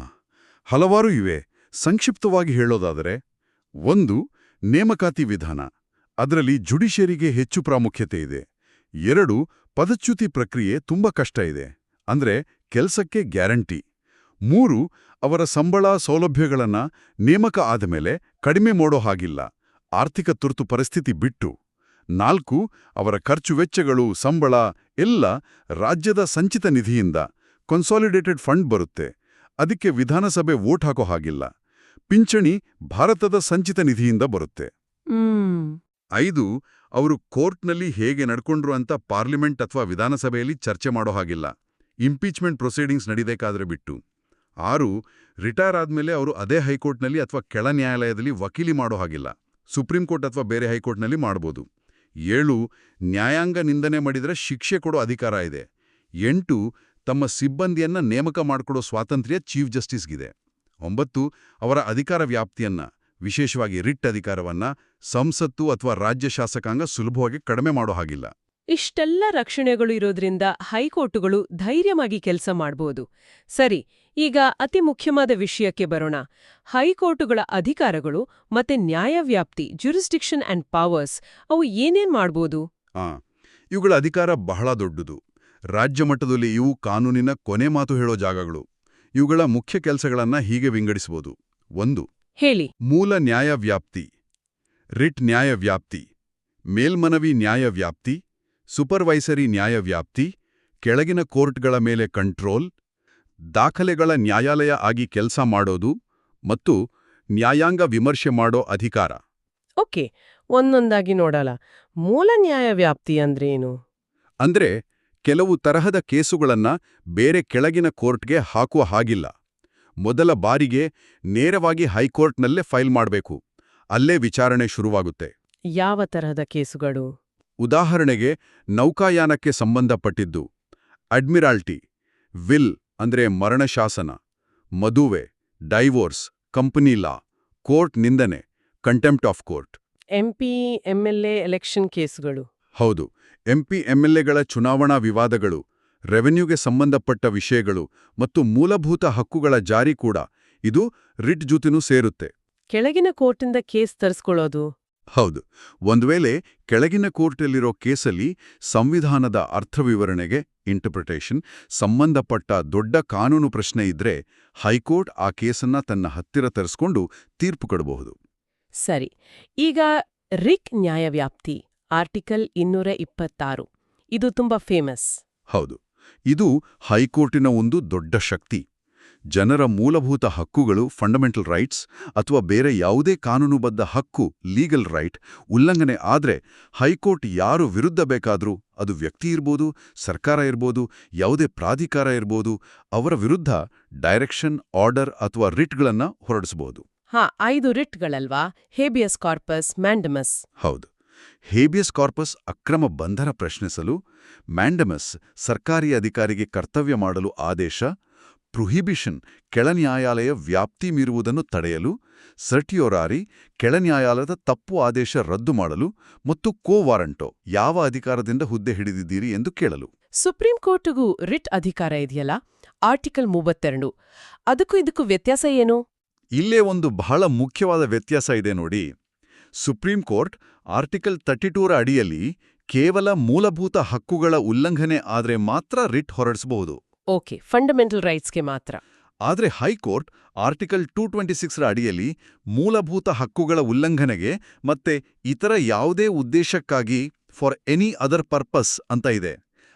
ಹಲವಾರು ಇವೆ. ಸಂಕ್ಷಿಪ್ತವಾಗಿ ಹೇಳೋದಾದರೆ, ಒಂದು, ನೇಮಕಾತಿ ವಿಧಾನ. ಅದರಲ್ಲಿ ಜುಡಿಷಿಯರಿಗೆ ಹೆಚ್ಚು ಪ್ರಾಮುಖ್ಯತೆ ಇದೆ. ಎರಡು, ಪದಚ್ಯುತಿ ಪ್ರಕ್ರಿಯೆ ತುಂಬ ಕಷ್ಟ ಇದೆ. ಅಂದ್ರೆ ಕೆಲಸಕ್ಕೆ ಗ್ಯಾರಂಟಿ. ಮೂರು, ಅವರ ಸಂಬಳ ಸೌಲಭ್ಯಗಳನ್ನ ನೇಮಕ ಆದಮೇಲೆ ಕಡಿಮೆ ಮಾಡೋ ಹಾಗಿಲ್ಲ. ಆರ್ಥಿಕ ತುರ್ತು ಪರಿಸ್ಥಿತಿ ಬಿಟ್ಟು. ನಾಲ್ಕು ಅವರ ಖರ್ಚು ವೆಚ್ಚಗಳು ಸಂಬಳ ಎಲ್ಲ ರಾಜ್ಯದ ಸಂಚಿತ ನಿಧಿಯಿಂದ ಕನ್ಸಾಲಿಡೇಟೆಡ್ ಫಂಡ್ ಬರುತ್ತೆ. ಅದಕ್ಕೆ ವಿಧಾನಸಭೆ ವೋಟ್ ಹಾಕೋ ಹಾಗಿಲ್ಲ. ಪಿಂಚಣಿ ಭಾರತದ ಸಂಚಿತ ನಿಧಿಯಿಂದ ಬರುತ್ತೆ. ಐದು ಅವರು ಕೋರ್ಟ್ನಲ್ಲಿ ಹೇಗೆ ನಡ್ಕೊಂಡ್ರು ಅಂತ ಪಾರ್ಲಿಮೆಂಟ್ ಅಥವಾ ವಿಧಾನಸಭೆಯಲ್ಲಿ ಚರ್ಚೆ ಮಾಡೋ ಹಾಗಿಲ್ಲ. ಇಂಪೀಚ್ಮೆಂಟ್ ಪ್ರೊಸೀಡಿಂಗ್ಸ್ ನಡೀಬೇಕಾದ್ರೆ ಬಿಟ್ಟು. ಆರು ರಿಟೈರ್ ಆದ್ಮೇಲೆ ಅವರು ಅದೇ ಹೈಕೋರ್ಟ್ನಲ್ಲಿ ಅಥವಾ ಕೆಳ ನ್ಯಾಯಾಲಯದಲ್ಲಿ ವಕೀಲಿ ಮಾಡೋ ಹಾಗಿಲ್ಲ. ಸುಪ್ರೀಂ ಕೋರ್ಟ್ ಅಥವಾ ಬೇರೆ ಹೈಕೋರ್ಟ್ನಲ್ಲಿ ಮಾಡ್ಬೋದು. ಏಳು, ನ್ಯಾಯಾಂಗ ನಿಂದನೆ ಮಾಡಿದರೆ ಶಿಕ್ಷೆ ಕೊಡೋ ಅಧಿಕಾರ ಇದೆ. ಎಂಟು, ತಮ್ಮ ಸಿಬ್ಬಂದಿಯನ್ನ ನೇಮಕ ಮಾಡಿಕೊಡೋ ಸ್ವಾತಂತ್ರ್ಯ ಚೀಫ್ ಜಸ್ಟಿಸ್ಗಿದೆ. ಒಂಬತ್ತು, ಅವರ ಅಧಿಕಾರ ವ್ಯಾಪ್ತಿಯನ್ನ, ವಿಶೇಷವಾಗಿ ರಿಟ್ ಅಧಿಕಾರವನ್ನ, ಸಂಸತ್ತು ಅಥವಾ ರಾಜ್ಯ ಶಾಸಕಾಂಗ ಸುಲಭವಾಗಿ ಕಡಿಮೆ ಮಾಡೋ ಹಾಗಿಲ್ಲ. ಇಷ್ಟೆಲ್ಲ ರಕ್ಷಣೆಗಳು ಇರೋದ್ರಿಂದ ಹೈಕೋರ್ಟುಗಳು ಧೈರ್ಯವಾಗಿ ಕೆಲಸ ಮಾಡಬಹುದು ಸರಿ ಈಗ ಅತಿ ಮುಖ್ಯವಾದ ವಿಷಯಕ್ಕೆ ಬರೋಣ. ಹೈಕೋರ್ಟುಗಳ ಅಧಿಕಾರಗಳು ಮತ್ತೆ ನ್ಯಾಯವ್ಯಾಪ್ತಿ ಜುರಿಸ್ಡಿಕ್ಷನ್ ಅಂಡ್ ಪವರ್ಸ್ ಅವು ಏನೇನ್ ಮಾಡ್ಬೋದು? ಆ ಇವುಗಳ ಅಧಿಕಾರ ಬಹಳ ದೊಡ್ಡದು. ರಾಜ್ಯ ಮಟ್ಟದಲ್ಲಿ ಇವು ಕಾನೂನಿನ ಕೊನೆ ಮಾತು ಹೇಳೋ ಜಾಗಗಳು. ಇವುಗಳ ಮುಖ್ಯ ಕೆಲಸಗಳನ್ನ ಹೀಗೆ ವಿಂಗಡಿಸಬಹುದು ಒಂದು ಹೇಳಿ. ಮೂಲ ನ್ಯಾಯವ್ಯಾಪ್ತಿ ರಿಟ್ ನ್ಯಾಯವ್ಯಾಪ್ತಿ ಮೇಲ್ಮನವಿ ನ್ಯಾಯವ್ಯಾಪ್ತಿ ಸೂಪರ್ವೈಸರಿ ನ್ಯಾಯವ್ಯಾಪ್ತಿ ಕೆಳಗಿನ ಕೋರ್ಟ್ಗಳ ಮೇಲೆ ಕಂಟ್ರೋಲ್ ದಾಖಲೆಗಳ ನ್ಯಾಯಾಲಯ ಆಗಿ ಕೆಲಸ ಮಾಡೋದು ಮತ್ತು ನ್ಯಾಯಾಂಗ ವಿಮರ್ಶೆ ಮಾಡೋ ಅಧಿಕಾರ. ಓಕೆ ಒಂದೊಂದಾಗಿ ನೋಡಲ್ಲ. ಮೂಲ ನ್ಯಾಯ ವ್ಯಾಪ್ತಿ ಅಂದ್ರೇನು ಅಂದ್ರೆ ಕೆಲವು ತರಹದ ಕೇಸುಗಳನ್ನ ಬೇರೆ ಕೆಳಗಿನ ಕೋರ್ಟ್ಗೆ ಹಾಕುವ ಹಾಗಿಲ್ಲ. ಮೊದಲ ಬಾರಿಗೆ ನೇರವಾಗಿ ಹೈಕೋರ್ಟ್ನಲ್ಲೇ ಫೈಲ್ ಮಾಡಬೇಕು. ಅಲ್ಲೇ ವಿಚಾರಣೆ ಶುರುವಾಗುತ್ತೆ. ಯಾವ ತರಹದ ಕೇಸುಗಳು? ಉದಾಹರಣೆಗೆ ನೌಕಾಯಾನಕ್ಕೆ ಸಂಬಂಧಪಟ್ಟಿದ್ದು. ಅಡ್ಮಿರಾಲ್ಟಿ ವಿಲ್ ಅಂದ್ರೆ ಮರಣಶಾಸನ ಮದುವೆ ಡೈವೋರ್ಸ್ ಕಂಪನಿ ಲಾ ಕೋರ್ಟ್ ನಿಂದನೆ contempt of court. MP MLA election ಕೇಸ್ಗಳು. ಹೌದು ಎಂಪಿ ಎಂಎಲ್ಎಗಳ ಚುನಾವಣಾ ವಿವಾದಗಳು ರೆವೆನ್ಯೂಗೆ ಸಂಬಂಧಪಟ್ಟ ವಿಷಯಗಳು ಮತ್ತು ಮೂಲಭೂತ ಹಕ್ಕುಗಳ ಜಾರಿ ಕೂಡ ಇದು ರಿಟ್ ಜೊತೆನೂ ಸೇರುತ್ತೆ. ಕೆಳಗಿನ ಕೋರ್ಟಿಂದ ಕೇಸ್ ತರಿಸ್ಕೊಳ್ಳೋದು? ಹೌದು. ಒಂದು ವೇಳೆ ಕೆಳಗಿನ ಕೋರ್ಟಲ್ಲಿರೋ ಕೇಸಲ್ಲಿ ಸಂವಿಧಾನದ ಅರ್ಥವಿವರಣೆಗೆ ಇಂಟರ್ಪ್ರಿಟೇಷನ್ ಸಂಬಂಧಪಟ್ಟ ದೊಡ್ಡ ಕಾನೂನು ಪ್ರಶ್ನೆ ಇದ್ರೆ ಹೈಕೋರ್ಟ್ ಆ ಕೇಸನ್ನ ತನ್ನ ಹತ್ತಿರ ತರಿಸ್ಕೊಂಡು ತೀರ್ಪು ಕೊಡಬಹುದು. ಸರಿ. ಈಗ ರಿಕ್ ನ್ಯಾಯವ್ಯಾಪ್ತಿ ಆರ್ಟಿಕಲ್ ಇನ್ನೂರ ಇಪ್ಪತ್ತಾರು. ಇದು ತುಂಬಾ ಫೇಮಸ್. ಹೌದು. ಇದು ಹೈಕೋರ್ಟಿನ ಒಂದು ದೊಡ್ಡ ಶಕ್ತಿ. ಜನರ ಮೂಲಭೂತ ಹಕ್ಕುಗಳು ಫಂಡಮೆಂಟಲ್ ರೈಟ್ಸ್ ಅಥವಾ ಬೇರೆ ಯಾವುದೇ ಕಾನೂನುಬದ್ಧ ಹಕ್ಕು ಲೀಗಲ್ ರೈಟ್ ಉಲ್ಲಂಘನೆ ಆದ್ರೆ ಹೈಕೋರ್ಟ್ ಯಾರು ವಿರುದ್ಧ ಬೇಕಾದರೂ ಅದು ವ್ಯಕ್ತಿ ಇರ್ಬೋದು ಸರ್ಕಾರ ಇರ್ಬೋದು ಯಾವುದೇ ಪ್ರಾಧಿಕಾರ ಇರ್ಬೋದು ಅವರ ವಿರುದ್ಧ ಡೈರೆಕ್ಷನ್ ಆರ್ಡರ್ ಅಥವಾ ರಿಟ್ಗಳನ್ನು ಹೊರಡಿಸಬಹುದು. ಹಾ ಐದು ರಿಟ್ಗಳಲ್ವಾ ಹೇಬಿಯಸ್ ಕಾರ್ಪಸ್ ಮ್ಯಾಂಡಮಸ್ ಹೌದು. ಹೇಬಿಯಸ್ ಕಾರ್ಪಸ್ ಅಕ್ರಮ ಬಂಧನ ಪ್ರಶ್ನಿಸಲು ಮ್ಯಾಂಡಮಸ್ ಸರ್ಕಾರಿ ಅಧಿಕಾರಿಗೆ ಕರ್ತವ್ಯ ಮಾಡಲು ಆದೇಶ ಪ್ರೊಹಿಬಿಷನ್ ಕೆಳನ್ಯಾಯಾಲಯ ವ್ಯಾಪ್ತಿ ಮೀರುವುದನ್ನು ತಡೆಯಲು ಸರ್ಟಿಯೋರಾರಿ ಕೆಳನ್ಯಾಯಾಲಯದ ತಪ್ಪು ಆದೇಶ ರದ್ದು ಮಾಡಲು ಮತ್ತು ಕೋ ವಾರಂಟೋ ಯಾವ ಅಧಿಕಾರದಿಂದ ಹುದ್ದೆ ಹಿಡಿದಿದ್ದೀರಿ ಎಂದು ಕೇಳಲು. ಸುಪ್ರೀಂ ಕೋರ್ಟ್ಗೂ ರಿಟ್ ಅಧಿಕಾರ ಇದೆಯಲ್ಲ? ಆರ್ಟಿಕಲ್ ಮೂವತ್ತೆರಡು. ಅದಕ್ಕೂ ಇದಕ್ಕೂ ವ್ಯತ್ಯಾಸ ಏನು? ಇಲ್ಲೇ ಒಂದು ಬಹಳ ಮುಖ್ಯವಾದ ವ್ಯತ್ಯಾಸ ಇದೆ ನೋಡಿ. ಸುಪ್ರೀಂ ಕೋರ್ಟ್ ಆರ್ಟಿಕಲ್ ತರ್ಟಿ ಟೂರ ಅಡಿಯಲ್ಲಿ ಕೇವಲ ಮೂಲಭೂತ ಹಕ್ಕುಗಳ ಉಲ್ಲಂಘನೆ ಆದರೆ ಮಾತ್ರ ರಿಟ್ ಹೊರಡಿಸಬಹುದು. ಓಕೆ ಫಂಡಮೆಂಟಲ್ ರೈಟ್ಸ್ಗೆ ಮಾತ್ರ. ಆದರೆ high court article two twenty ಸಿಕ್ಸ್ರ ಅಡಿಯಲ್ಲಿ ಮೂಲಭೂತ ಹಕ್ಕುಗಳ ಉಲ್ಲಂಘನೆಗೆ ಮತ್ತೆ ಇತರ ಯಾವುದೇ ಉದ್ದೇಶಕ್ಕಾಗಿ ಫಾರ್ ಎನಿ ಅದರ್ ಪರ್ಪಸ್ ಅಂತ ಇದೆ.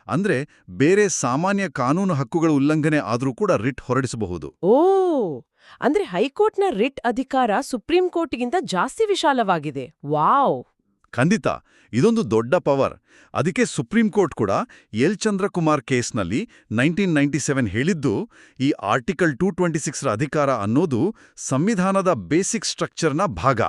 ಅಂದ್ರೆ ಬೇರೆ ಸಾಮಾನ್ಯ ಕಾನೂನು ಹಕ್ಕುಗಳ ಉಲ್ಲಂಘನೆ ಆದರೂ ಕೂಡ ರಿಟ್ ಹೊರಡಿಸಬಹುದು. ಓ ಅಂದ್ರೆ ಹೈಕೋರ್ಟ್ನ ರಿಟ್ ಅಧಿಕಾರ ಸುಪ್ರೀಂ ಕೋರ್ಟ್ಗಿಂತ ಜಾಸ್ತಿ ವಿಶಾಲವಾಗಿದೆ. ವಾವ್! ಖಂಡಿತ ಇದೊಂದು ದೊಡ್ಡ ಪವರ್. ಅದಕ್ಕೆ ಸುಪ್ರೀಂ ಕೋರ್ಟ್ ಕೂಡ ಎಲ್ ಚಂದ್ರಕುಮಾರ್ ಕೇಸ್ನಲ್ಲಿ ನೈನ್ಟೀನ್ ನೈಂಟಿ ಸೆವೆನ್ ಹೇಳಿದ್ದು ಈ ಆರ್ಟಿಕಲ್ ಟೂ ಟ್ವೆಂಟಿ ಸಿಕ್ಸ್ರ ಅಧಿಕಾರ ಅನ್ನೋದು ಸಂವಿಧಾನದ ಬೇಸಿಕ್ ಸ್ಟ್ರಕ್ಚರ್ನ ಭಾಗ.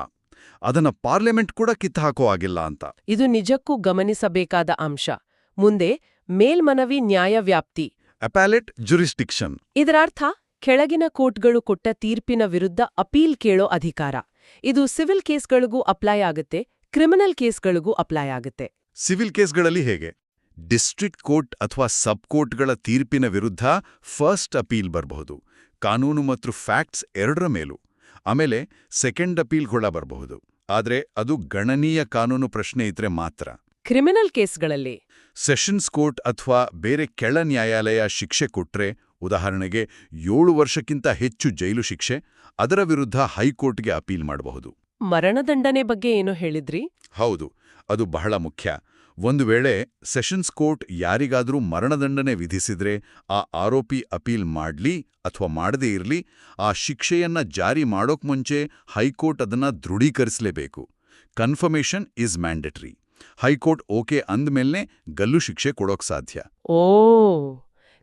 ಅದನ್ನ ಪಾರ್ಲಿಮೆಂಟ್ ಕೂಡ ಕಿತ್ತುಹಾಕೋ ಆಗಿಲ್ಲ ಅಂತ. ಇದು ನಿಜಕ್ಕೂ ಗಮನಿಸಬೇಕಾದ ಅಂಶ. ಮುಂದೆ ಮೇಲ್ಮನವಿ ನ್ಯಾಯವ್ಯಾಪ್ತಿ ಅಪ್ಯಾಲೆಟ್ ಜುರಿಸ್ಡಿಕ್ಷನ್. ಇದರರ್ಥ ಕೆಳಗಿನ ಕೋರ್ಟ್ಗಳು ಕೊಟ್ಟ ತೀರ್ಪಿನ ವಿರುದ್ಧ ಅಪೀಲ್ ಕೇಳೋ ಅಧಿಕಾರ. ಇದು ಸಿವಿಲ್ ಕೇಸ್ಗಳಿಗೂ ಅಪ್ಲೈ ಆಗುತ್ತೆ ಕ್ರಿಮಿನಲ್ ಕೇಸ್ಗಳಿಗೂ ಅಪ್ಲೈ ಆಗುತ್ತೆ. ಸಿವಿಲ್ ಕೇಸ್ಗಳಲ್ಲಿ ಹೇಗೆ? ಡಿಸ್ಟ್ರಿಕ್ಟ್ ಕೋರ್ಟ್ ಅಥವಾ ಸಬ್ ಕೋರ್ಟ್ಗಳ ತೀರ್ಪಿನ ವಿರುದ್ಧ ಫಸ್ಟ್ ಅಪೀಲ್ ಬರಬಹುದು. ಕಾನೂನು ಮತ್ತು ಫ್ಯಾಕ್ಟ್ಸ್ ಎರಡರ ಮೇಲೂ. ಆಮೇಲೆ ಸೆಕೆಂಡ್ ಅಪೀಲ್ ಕೂಡ ಬರಬಹುದು. ಆದರೆ ಅದು ಗಣನೀಯ ಕಾನೂನು ಪ್ರಶ್ನೆ ಇದ್ರೆ ಮಾತ್ರ. ಕ್ರಿಮಿನಲ್ ಕೇಸ್ಗಳಲ್ಲಿ? ಸೆಷನ್ಸ್ ಕೋರ್ಟ್ ಅಥವಾ ಬೇರೆ ಕೆಳ ನ್ಯಾಯಾಲಯ ಶಿಕ್ಷೆ ಕೊಟ್ರೆ ಉದಾಹರಣೆಗೆ ಏಳು ವರ್ಷಕ್ಕಿಂತ ಹೆಚ್ಚು ಜೈಲು ಶಿಕ್ಷೆ ಅದರ ವಿರುದ್ಧ ಹೈಕೋರ್ಟ್ಗೆ ಅಪೀಲ್ ಮಾಡಬಹುದು. ಮರಣದಂಡನೆ ಬಗ್ಗೆ ಏನು ಹೇಳಿದ್ರಿ? ಹೌದು ಅದು ಬಹಳ ಮುಖ್ಯ. ಒಂದು ವೇಳೆ ಸೆಷನ್ಸ್ ಕೋರ್ಟ್ ಯಾರಿಗಾದರೂ ಮರಣದಂಡನೆ ವಿಧಿಸಿದ್ರೆ ಆ ಆರೋಪಿ ಅಪೀಲ್ ಮಾಡ್ಲಿ ಅಥವಾ ಮಾಡದೇ ಇರ್ಲಿ ಆ ಶಿಕ್ಷೆಯನ್ನ ಜಾರಿ ಮಾಡೋಕ್ ಮುಂಚೆ ಹೈಕೋರ್ಟ್ ಅದನ್ನ ದೃಢೀಕರಿಸಲೇಬೇಕು. Confirmation is mandatory. High court okay ಅಂದ್ಮೇಲೆ ಗಲ್ಲು ಶಿಕ್ಷೆ ಕೊಡೋಕ್ ಸಾಧ್ಯ. Oh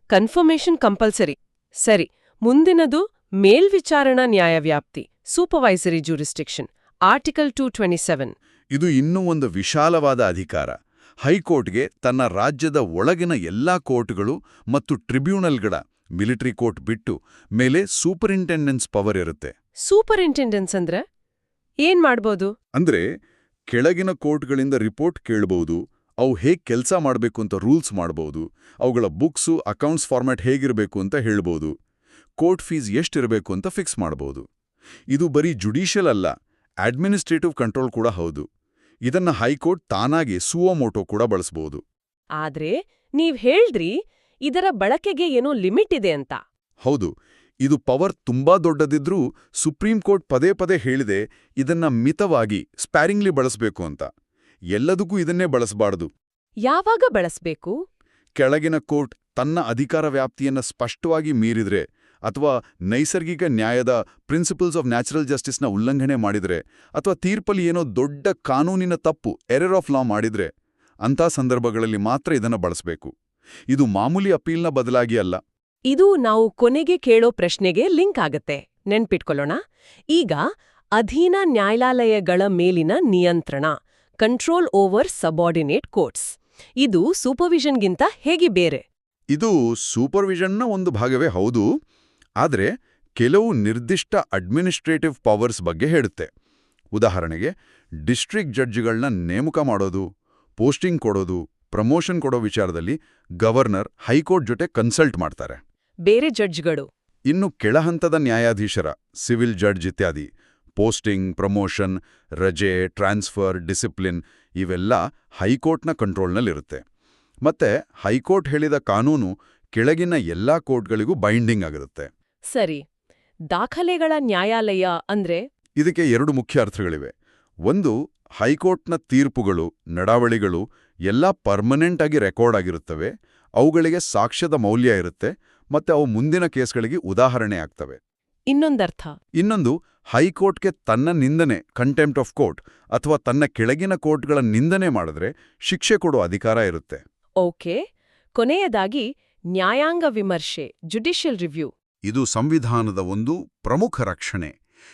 confirmation compulsory. ಸರಿ ಮುಂದಿನದು ಮೇಲ್ವಿಚಾರಣಾ ನ್ಯಾಯವ್ಯಾಪ್ತಿ supervisory jurisdiction. Article two twenty seven ಇದು ಇನ್ನೂ ಒಂದು ವಿಶಾಲವಾದ ಅಧಿಕಾರ. ಹೈಕೋರ್ಟ್ಗೆ ತನ್ನ ರಾಜ್ಯದ ಒಳಗಿನ ಎಲ್ಲಾ ಕೋರ್ಟ್ಗಳು ಮತ್ತು ಟ್ರಿಬ್ಯುನಲ್ಗಳ ಮಿಲಿಟರಿ ಕೋರ್ಟ್ ಬಿಟ್ಟು ಮೇಲೆ ಸೂಪರಿಂಟೆಂಡೆನ್ಸ್ ಪವರ್ ಇರುತ್ತೆ. ಸೂಪರಿಂಟೆಂಡೆನ್ಸ್ ಅಂದ್ರೆ? ಏನ್ ಮಾಡ್ಬೋದು? ಅಂದ್ರೆ ಕೆಳಗಿನ ಕೋರ್ಟ್ಗಳಿಂದ ರಿಪೋರ್ಟ್ ಕೇಳಬಹುದು ಅವು ಹೇಗ್ ಕೆಲಸ ಮಾಡಬೇಕು ಅಂತ ರೂಲ್ಸ್ ಮಾಡಬಹುದು ಅವುಗಳ ಬುಕ್ಸು ಅಕೌಂಟ್ಸ್ ಫಾರ್ಮ್ಯಾಟ್ ಹೇಗಿರಬೇಕು ಅಂತ ಹೇಳ್ಬೋದು ಕೋರ್ಟ್ ಫೀಸ್ ಎಷ್ಟಿರಬೇಕು ಅಂತ ಫಿಕ್ಸ್ ಮಾಡಬಹುದು ಇದು ಬರೀ ಜುಡಿಷಿಯಲ್ ಅಲ್ಲ ಅಡ್ಮಿನಿಸ್ಟ್ರೇಟಿವ್ ಕಂಟ್ರೋಲ್ ಕೂಡ ಹೌದು. ಇದನ್ನ ಹೈಕೋರ್ಟ್ ತಾನಾಗಿ ಸುವೋಮೋಟೋ ಕೂಡ ಬಳಸಬಹುದು ಆದ್ರೆ ನೀವ್ ಹೇಳ್ರಿ ಇದರ ಬಳಕೆಗೆ ಏನೋ ಲಿಮಿಟ್ ಇದೆ ಅಂತ. ಹೌದು ಇದು ಪವರ್ ತುಂಬಾ ದೊಡ್ಡದಿದ್ರೂ ಸುಪ್ರೀಂ ಕೋರ್ಟ್ ಪದೇ ಪದೇ ಹೇಳಿದೆ ಇದನ್ನ ಮಿತವಾಗಿ ಸ್ಪ್ಯಾರಿಂಗ್ಲಿ ಬಳಸಬೇಕು ಅಂತ. ಎಲ್ಲದಕ್ಕೂ ಇದನ್ನೇ ಬಳಸಬಾರದು. ಯಾವಾಗ ಬಳಸಬೇಕು? ಕೆಳಗಿನ ಕೋರ್ಟ್ ತನ್ನ ಅಧಿಕಾರ ವ್ಯಾಪ್ತಿಯನ್ನ ಸ್ಪಷ್ಟವಾಗಿ ಮೀರಿದ್ರೆ ಅಥವಾ ನೈಸರ್ಗಿಕ ನ್ಯಾಯದ ಪ್ರಿನ್ಸಿಪಲ್ಸ್ ಆಫ್ ನ್ಯಾಚುರಲ್ ಜಸ್ಟಿಸ್ನ ಉಲ್ಲಂಘನೆ ಮಾಡಿದ್ರೆ ಅಥವಾ ತೀರ್ಪಲ್ಲಿ ಏನೋ ದೊಡ್ಡ ಕಾನೂನಿನ ತಪ್ಪು ಎರರ್ ಆಫ್ ಲಾ ಮಾಡಿದ್ರೆ ಅಂಥ ಸಂದರ್ಭಗಳಲ್ಲಿ ಮಾತ್ರ ಇದನ್ನು ಬಳಸಬೇಕು. ಇದು ಮಾಮೂಲಿ ಅಪೀಲ್ನ ಬದಲಾಗಿ ಅಲ್ಲ. ಇದು ನಾವು ಕೊನೆಗೆ ಕೇಳೋ ಪ್ರಶ್ನೆಗೆ ಲಿಂಕ್ ಆಗತ್ತೆ. ನೆನ್ಪಿಟ್ಕೊಳ್ಳೋಣ. ಈಗ ಅಧೀನ ನ್ಯಾಯಾಲಯಗಳ ಮೇಲಿನ ನಿಯಂತ್ರಣ ಕಂಟ್ರೋಲ್ ಓವರ್ ಸಬಾರ್ಡಿನೇಟ್ ಕೋರ್ಟ್ಸ್ ಇದು ಸೂಪರ್ವಿಷನ್ಗಿಂತ ಹೇಗೆ ಬೇರೆ? ಇದು ಸೂಪರ್ವಿಷನ್ನ ಒಂದು ಭಾಗವೇ ಹೌದು. ಆದರೆ ಕೆಲವು ನಿರ್ದಿಷ್ಟ ಅಡ್ಮಿನಿಸ್ಟ್ರೇಟಿವ್ ಪವರ್ಸ್ ಬಗ್ಗೆ ಹೇಳುತ್ತೆ. ಉದಾಹರಣೆಗೆ ಡಿಸ್ಟ್ರಿಕ್ಟ್ ಜಡ್ಜ್ಗಳನ್ನ ನೇಮಕ ಮಾಡೋದು ಪೋಸ್ಟಿಂಗ್ ಕೊಡೋದು ಪ್ರಮೋಷನ್ ಕೊಡೋ ವಿಚಾರದಲ್ಲಿ ಗವರ್ನರ್ ಹೈಕೋರ್ಟ್ ಜೊತೆ ಕನ್ಸಲ್ಟ್ ಮಾಡ್ತಾರೆ. ಬೇರೆ ಜಡ್ಜ್ಗಳು. ಇನ್ನು ಕೆಳಹಂತದ ನ್ಯಾಯಾಧೀಶರ ಸಿವಿಲ್ ಜಡ್ಜ್ ಇತ್ಯಾದಿ ಪೋಸ್ಟಿಂಗ್ ಪ್ರಮೋಷನ್ ರಜೆ ಟ್ರಾನ್ಸ್ಫರ್ ಡಿಸಿಪ್ಲಿನ್ ಇವೆಲ್ಲ ಹೈಕೋರ್ಟ್ನ ಕಂಟ್ರೋಲ್ನಲ್ಲಿರುತ್ತೆ. ಮತ್ತೆ ಹೈಕೋರ್ಟ್ ಹೇಳಿದ ಕಾನೂನು ಕೆಳಗಿನ ಎಲ್ಲಾ ಕೋರ್ಟ್ಗಳಿಗೂ ಬೈಂಡಿಂಗ್ ಆಗಿರುತ್ತೆ. ಸರಿ ದಾಖಲೆಗಳ ನ್ಯಾಯಾಲಯ ಅಂದ್ರೆ? ಇದಕ್ಕೆ ಎರಡು ಮುಖ್ಯ ಅರ್ಥಗಳಿವೆ. ಒಂದು ಹೈಕೋರ್ಟ್ನ ತೀರ್ಪುಗಳು ನಡಾವಳಿಗಳು ಎಲ್ಲ ಪರ್ಮನೆಂಟ್ ಆಗಿ ರೆಕಾರ್ಡ್ ಆಗಿರುತ್ತವೆ. ಅವುಗಳಿಗೆ ಸಾಕ್ಷ್ಯದ ಮೌಲ್ಯ ಇರುತ್ತೆ ಮತ್ತೆ ಅವು ಮುಂದಿನ ಕೇಸ್ಗಳಿಗೆ ಉದಾಹರಣೆ ಆಗ್ತವೆ. ಇನ್ನೊಂದರ್ಥ. ಇನ್ನೊಂದು ಹೈಕೋರ್ಟ್ಗೆ ತನ್ನ ನಿಂದನೆ ಕಂಟೆಂಪ್ಟ್ ಆಫ್ ಕೋರ್ಟ್ ಅಥವಾ ತನ್ನ ಕೆಳಗಿನ ಕೋರ್ಟ್ಗಳ ನಿಂದನೆ ಮಾಡಿದ್ರೆ ಶಿಕ್ಷೆ ಕೊಡೋ ಅಧಿಕಾರ ಇರುತ್ತೆ. ಓಕೆ ಕೊನೆಯದಾಗಿ ನ್ಯಾಯಾಂಗ ವಿಮರ್ಶೆ ಜುಡಿಷಿಯಲ್ ರಿವ್ಯೂ ಇದು ಸಂವಿಧಾನದ ಒಂದು ಪ್ರಮುಖ ರಕ್ಷಣೆ.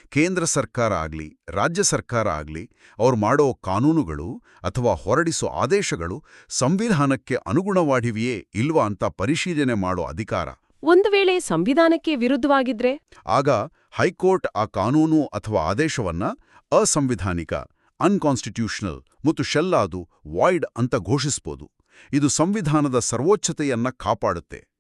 ಕೇಂದ್ರ ಸರ್ಕಾರ ಆಗಲಿ ರಾಜ್ಯ ಸರ್ಕಾರ ಆಗಲಿ ಅವರು ಮಾಡೋ ಕಾನೂನುಗಳು ಅಥವಾ ಹೊರಡಿಸೋ ಆದೇಶಗಳು ಸಂವಿಧಾನಕ್ಕೆ ಅನುಗುಣವಾಗಿವೆಯೇ ಇಲ್ವಾ ಅಂತ ಪರಿಶೀಲನೆ ಮಾಡೋ ಅಧಿಕಾರ? ಒಂದು ವೇಳೆ ಸಂವಿಧಾನಕ್ಕೆ ವಿರುದ್ಧವಾಗಿದ್ರೆ? ಆಗ ಹೈಕೋರ್ಟ್ ಆ ಕಾನೂನು ಅಥವಾ ಆದೇಶವನ್ನ ಅಸಂವಿಧಾನಿಕ ಅನ್ಕಾನ್ಸ್ಟಿಟ್ಯೂಷನಲ್ ಮತ್ತು ಶೆಲ್ಲಾದು ವಾಯ್ಡ್ ಅಂತ ಘೋಷಿಸ್ಬೋದು. ಇದು ಸಂವಿಧಾನದ ಸರ್ವೋಚ್ಚತೆಯನ್ನ ಕಾಪಾಡುತ್ತೆ.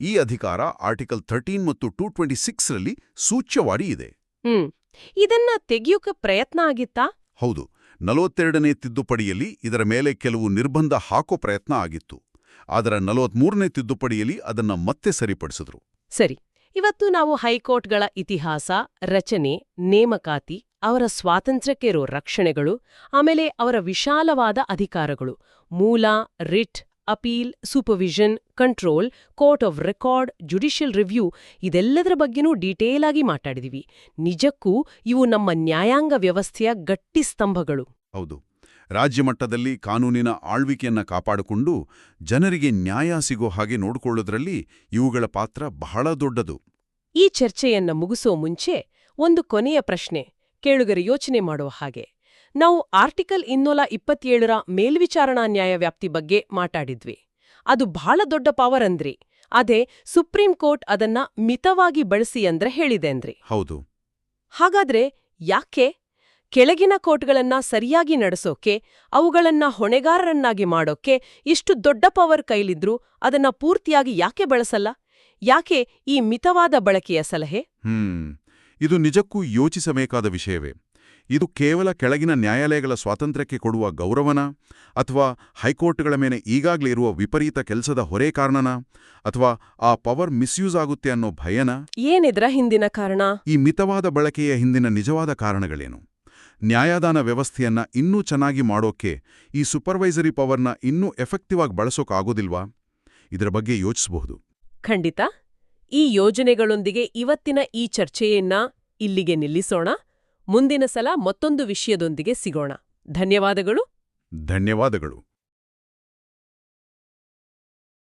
ಈ ಅಧಿಕಾರ ಆರ್ಟಿಕಲ್ ಥರ್ಟೀನ್ ಮತ್ತು ಟೂ ಟ್ವೆಂಟಿ ಸಿಕ್ಸ್ರಲ್ಲಿ ಸೂಚ್ಯವಾಡಿ ಇದೆ. ಹ್ಮ್. ಇದನ್ನ ತೆಗೆಯೋಕೆ ಪ್ರಯತ್ನ ಆಗಿತ್ತಾ? ಹೌದು. ನಲವತ್ತೆರಡನೇ ತಿದ್ದುಪಡಿಯಲ್ಲಿ ಇದರ ಮೇಲೆ ಕೆಲವು ನಿರ್ಬಂಧ ಹಾಕೋ ಪ್ರಯತ್ನ ಆಗಿತ್ತು. ಆದರೆ ನಲವತ್ಮೂರನೇ ತಿದ್ದುಪಡಿಯಲ್ಲಿ ಅದನ್ನ ಮತ್ತೆ ಸರಿಪಡಿಸಿದ್ರು. ಸರಿ. ಇವತ್ತು ನಾವು ಹೈಕೋರ್ಟ್ಗಳ ಇತಿಹಾಸ ರಚನೆ ನೇಮಕಾತಿ ಅವರ ಸ್ವಾತಂತ್ರ್ಯಕ್ಕೆ ಇರೋ ರಕ್ಷಣೆಗಳು ಆಮೇಲೆ ಅವರ ವಿಶಾಲವಾದ ಅಧಿಕಾರಗಳು ಮೂಲ writ appeal supervision control court of record judicial review ಇದೆಲ್ಲದರ ಬಗ್ಗೆನೂ ಡೀಟೇಲ್ ಆಗಿ ಮಾತಾಡಿದೀವಿ. ನಿಜಕ್ಕೂ ಇವು ನಮ್ಮ ನ್ಯಾಯಾಂಗ ವ್ಯವಸ್ಥೆಯ ಗಟ್ಟಿ ಸ್ತಂಭಗಳು. ಹೌದು. ರಾಜ್ಯ ಮಟ್ಟದಲ್ಲಿ ಕಾನೂನಿನ ಆಳ್ವಿಕೆಯನ್ನ ಕಾಪಾಡಿಕೊಂಡು ಜನರಿಗೆ ನ್ಯಾಯ ಸಿಗೋ ಹಾಗೆ ನೋಡಿಕೊಳ್ಳೋದ್ರಲ್ಲಿ ಇವುಗಳ ಪಾತ್ರ ಬಹಳ ದೊಡ್ಡದು. ಈ ಚರ್ಚೆಯನ್ನ ಮುಗಿಸೋ ಮುಂಚೆ ಒಂದು ಕೊನೆಯ ಪ್ರಶ್ನೆ ಕೇಳುಗರ ಯೋಚನೆ ಮಾಡುವ ಹಾಗೆ. ನಾವು ಆರ್ಟಿಕಲ್ ಇನ್ನೂಲ ಇಪ್ಪತ್ತೇಳರ ಮೇಲ್ವಿಚಾರಣಾ ನ್ಯಾಯ ವ್ಯಾಪ್ತಿ ಬಗ್ಗೆ ಮಾತಾಡಿದ್ವಿ. ಅದು ಬಹಳ ದೊಡ್ಡ ಪವರ್ ಅಂದ್ರಿ. ಅದೇ ಸುಪ್ರೀಂ ಕೋರ್ಟ್ ಅದನ್ನ ಮಿತವಾಗಿ ಬಳಸಿ ಅಂದ್ರೆ ಹೇಳಿದೆ ಅಂದ್ರಿ. ಹೌದು. ಹಾಗಾದ್ರೆ ಯಾಕೆ? ಕೆಳಗಿನ ಕೋರ್ಟ್ಗಳನ್ನ ಸರಿಯಾಗಿ ನಡೆಸೋಕೆ ಅವುಗಳನ್ನ ಹೊಣೆಗಾರರನ್ನಾಗಿ ಮಾಡೋಕೆ ಇಷ್ಟು ದೊಡ್ಡ ಪವರ್ ಕೈಲಿದ್ರೂ ಅದನ್ನ ಪೂರ್ತಿಯಾಗಿ ಯಾಕೆ ಬಳಸಲ್ಲ? ಯಾಕೆ ಈ ಮಿತವಾದ ಬಳಕೆಯ ಸಲಹೆ? ಇದು ನಿಜಕ್ಕೂ ಯೋಚಿಸಬೇಕಾದ ವಿಷಯವೇ. ಇದು ಕೇವಲ ಕೆಳಗಿನ ನ್ಯಾಯಾಲಯಗಳ ಸ್ವಾತಂತ್ರ್ಯಕ್ಕೆ ಕೊಡುವ ಗೌರವನ ಅಥವಾ ಹೈಕೋರ್ಟ್ಗಳ ಮೇಲೆ ಈಗಾಗಲೇ ಇರುವ ವಿಪರೀತ ಕೆಲಸದ ಹೊರೆ ಕಾರಣನ ಅಥವಾ ಆ ಪವರ್ ಮಿಸ್ಯೂಸ್ ಆಗುತ್ತೆ ಅನ್ನೋ ಭಯನ? ಏನಿದ್ರ ಹಿಂದಿನ ಕಾರಣ? ಈ ಮಿತವಾದ ಬಳಕೆಯ ಹಿಂದಿನ ನಿಜವಾದ ಕಾರಣಗಳೇನು? ನ್ಯಾಯದಾನ ವ್ಯವಸ್ಥೆಯನ್ನ ಇನ್ನೂ ಚೆನ್ನಾಗಿ ಮಾಡೋಕೆ ಈ ಸೂಪರ್ವೈಸರಿ ಪವರ್ನ ಇನ್ನೂ ಎಫೆಕ್ಟಿವ್ ಆಗಿ ಬಳಸೋಕಾಗೋದಿಲ್ವಾ? ಇದರ ಬಗ್ಗೆ ಯೋಚಿಸಬಹುದು. ಖಂಡಿತ. ಈ ಯೋಜನೆಗಳೊಂದಿಗೆ ಇವತ್ತಿನ ಈ ಚರ್ಚೆಯನ್ನ ಇಲ್ಲಿಗೆ ನಿಲ್ಲಿಸೋಣ. ಮುಂದಿನ ಸಲ ಮತ್ತೊಂದು ವಿಷಯದೊಂದಿಗೆ ಸಿಗೋಣ. ಧನ್ಯವಾದಗಳು. ಧನ್ಯವಾದಗಳು.